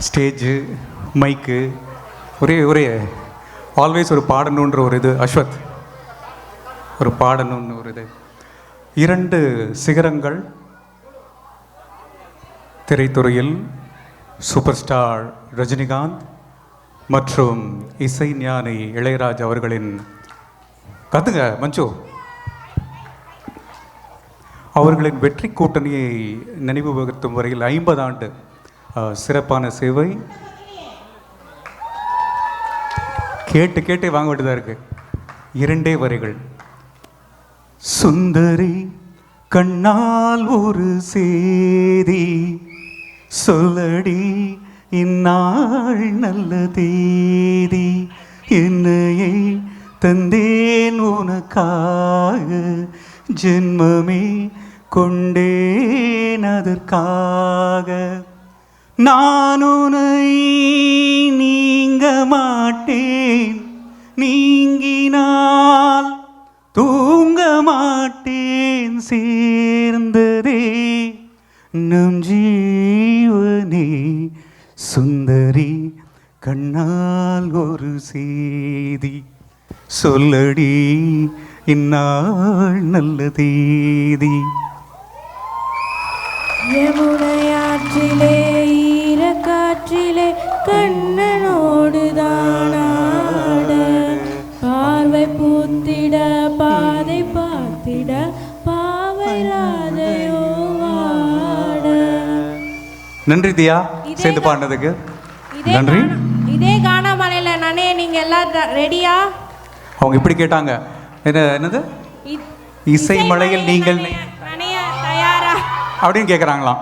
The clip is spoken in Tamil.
ஸ்டேஜு மைக்கு ஒரே ஒரே ஆல்வேஸ் ஒரு பாடணுன்ற ஒரு இது அஸ்வத். ஒரு பாடணுன்னு ஒரு இது. இரண்டு சிகரங்கள் திரைத்துறையில் சூப்பர் ஸ்டார் ரஜினிகாந்த் மற்றும் இசை ஞானி இளையராஜ் அவர்களின் கத்துங்க மஞ்சு. அவர்களின் வெற்றி கூட்டணியை நினைவுபடுத்தும் வரையில் ஐம்பது ஆண்டு சிறப்பான சேவை. கேட்டு கேட்டே வாங்க வேண்டியதாக இருக்கு. இரண்டே வரிகள். சுந்தரி கண்ணால் ஒரு சேதி. சொல்லடி இந்நாள் நல்ல தேதி. என்னையை தந்தேன் உனக்காக. ஜென்மமே கொண்டேன் அதற்காக. நானுனை நீங்க மாட்டேன். நீங்கினால் தூங்க மாட்டேன். சேர்ந்ததே நம் ஜீவனே. சுந்தரி கண்ணால் ஒரு செய்தி சொல்லடி. இந்நாள் நல்ல தேதி. யமுனையாற்றிலே நன்றி தியா. சேர்ந்து. பாடினதுக்கு. இதே நன்றி. இதே கானாமலையில நானே நீங்க எல்லாம் ரெடியா அவங்க இப்படி கேட்டாங்க. என்ன என்னது? இசை மழையில் நீங்கள் அப்படின்னு கேட்குறாங்களாம்